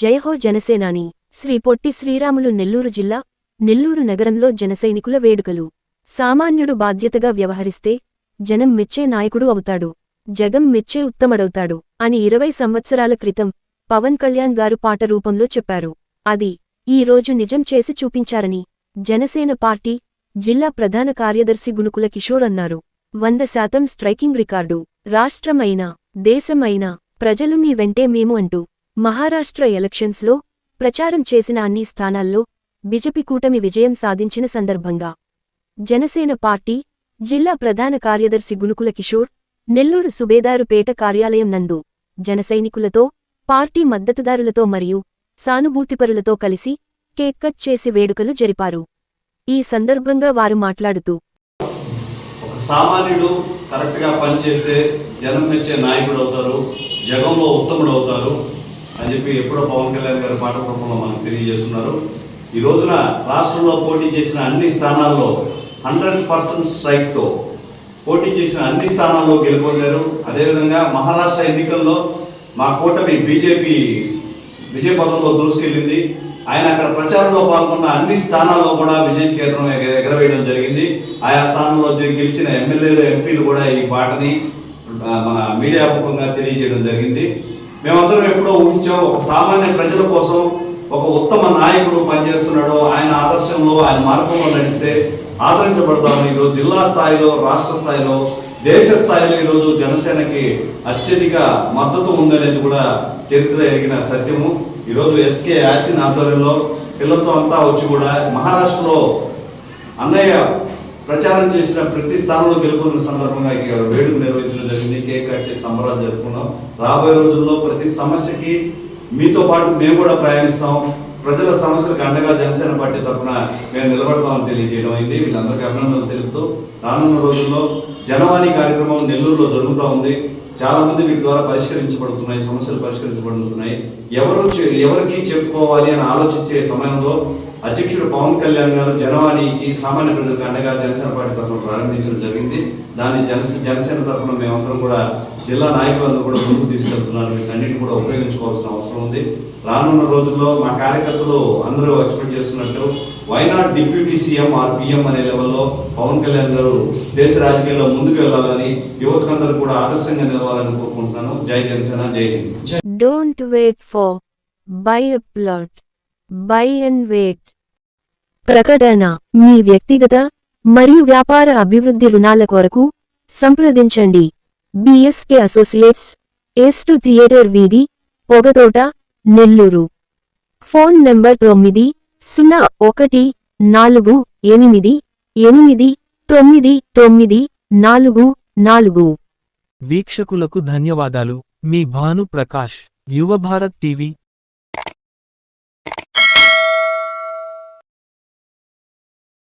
జయహో జనసేనాని. శ్రీ పొట్టి శ్రీరాములు నెల్లూరు జిల్లా నెల్లూరు నగరంలో జనసైనికుల వేడుకలు. సామాన్యుడు బాధ్యతగా వ్యవహరిస్తే జనం మెచ్చే నాయకుడు అవుతాడు. జగం మెచ్చే ఉత్తమడవుతాడు అని ఇరవై సంవత్సరాల క్రితం పవన్ కళ్యాణ్ గారు పాట రూపంలో చెప్పారు. అది ఈ రోజు నిజం చేసి చూపించారని జనసేన పార్టీ జిల్లా ప్రధాన కార్యదర్శి గునుకుల కిషోర్ అన్నారు. వంద శాతం స్ట్రైకింగ్ రికార్డు. రాష్ట్రమైనా దేశమైనా ప్రజలు మీ వెంటే మేము అంటూ మహారాష్ట్ర ఎలక్షన్స్లో ప్రచారం చేసిన అన్ని స్థానాల్లో బిజెపి కూటమి విజయం సాధించిన సందర్భంగా జనసేన పార్టీ జిల్లా ప్రధాన కార్యదర్శి గునుకుల కిషోర్ నెల్లూరు సుబేదారుపేట కార్యాలయం నందు జనసైనికులతో పార్టీ మద్దతుదారులతో మరియు సానుభూతిపరులతో కలిసి కేక్ కట్ చేసి వేడుకలు జరిపారు. ఈ సందర్భంగా వారు మాట్లాడుతూ సామాన్యుడు కరెక్ట్గా పనిచేస్తే జనం మెచ్చే నాయకుడు అవుతారు జగంలో ఉత్తముడు అవుతారు అని చెప్పి ఎప్పుడో పవన్ కళ్యాణ్ గారి పాట రూపంలో మనకు తెలియజేస్తున్నారు. ఈ రోజున రాష్ట్రంలో పోటీ చేసిన అన్ని స్థానాల్లో హండ్రెడ్ పర్సెంట్ స్ట్రైక్తో పోటీ చేసిన అన్ని స్థానాల్లో గెలుపొందారు. అదేవిధంగా మహారాష్ట్ర ఎన్నికల్లో మా కూటమి బీజేపీ విజయపథంలో దూసుకెళ్ళింది. ఆయన అక్కడ ప్రచారంలో పాల్గొన్న అన్ని స్థానాల్లో కూడా విజయ కేంద్రం ఎగరవేయడం జరిగింది. ఆయా స్థానంలో గెలిచిన ఎమ్మెల్యేలు ఎంపీలు కూడా ఈ పాటని మన మీడియా ముఖంగా తెలియజేయడం జరిగింది. మేమందరం ఎప్పుడో ఊహించాం ఒక సామాన్య ప్రజల కోసం ఒక ఉత్తమ నాయకుడు పనిచేస్తున్నాడు ఆయన ఆదర్శంలో ఆయన మార్గంలో నడిస్తే ఆదరించబడతాము ఈరోజు జిల్లా స్థాయిలో రాష్ట్ర స్థాయిలో దేశ స్థాయిలో ఈరోజు జనసేనకి అత్యధిక మద్దతు ఉందనేది కూడా చరిత్ర ఎరిగిన సత్యము. ఈరోజు ఎస్కే యాసిన్ ఆధ్వర్యంలో పిల్లలతో అంతా వచ్చి కూడా మహారాష్ట్రలో అన్నయ్య ప్రచారం చేసిన ప్రతి స్థానంలో గెలుపొందిన సందర్భంగా ఈ వేడుక నిర్వహించడం జరిగింది. కేక్ కట్ చేసి సంబరాలు జరుపుకున్నాం. రాబోయే రోజుల్లో ప్రతి సమస్యకి మీతో పాటు మేము కూడా ప్రయాణిస్తాం. ప్రజల సమస్యలకు అండగా జనసేన పార్టీ తరఫున మేము నిలబడతామని తెలియజేయడం అయింది. వీళ్ళందరికీ అభినందనలు తెలుపుతూ రానున్న రోజుల్లో జనవాణి కార్యక్రమం నెల్లూరులో జరుగుతూ ఉంది. చాలా మంది వీటి ద్వారా పరిష్కరించబడుతున్నాయి సమస్యలు పరిష్కరించబడుతున్నాయి. ఎవరు చె- ఎవరికి చెప్పుకోవాలి అని ఆలోచించే సమయంలో అధ్యక్షుడు పవన్ కళ్యాణ్ గారు జనవాణికి సామాన్య ప్రజలకు అండగా జనసేన పార్టీ తరఫున ప్రారంభించడం జరిగింది. దాన్ని జనసే జనసేన తరఫున మేమందరం కూడా జిల్లా నాయకులందరూ కూడా ముందుకు తీసుకెళ్తున్నారు. వీటన్నిటిని కూడా ఉపయోగించుకోవాల్సిన అవసరం ఉంది. రానున్న రోజుల్లో మా కార్యకర్తలు అందరూ ఎక్స్పెక్ట్ చేస్తున్నట్టు Wayanad deputy CM or PM అనే లెవెల్లో పవన్ కళ్యాణ్ గారు దేశ రాజకీయాల్లో ముందుకు వెళ్ళాలని యువతకందరూ కూడా ఆదర్శంగా నిలవాలని కోరుకుంటున్నాను. జై జనసేన జై Hind. Don't wait for buy a plot buy and wait ప్రకటన. మీ వ్యక్తిగత మరియు వ్యాపార అభివృద్ధి రుణాల కొరకు సంప్రదించండి. బిఎస్కే అసోసియేట్స్ ఏస్టు థియేటర్ వీధి పొగతోట నెల్లూరు. ఫోన్ నెంబర్ తొమ్మిది సున్నా ఒకటి నాలుగు ఎనిమిది ఎనిమిది తొమ్మిది తొమ్మిది నాలుగు నాలుగు. వీక్షకులకు ధన్యవాదాలు. మీ భాను ప్రకాష్ యువభారత్ టీవీ.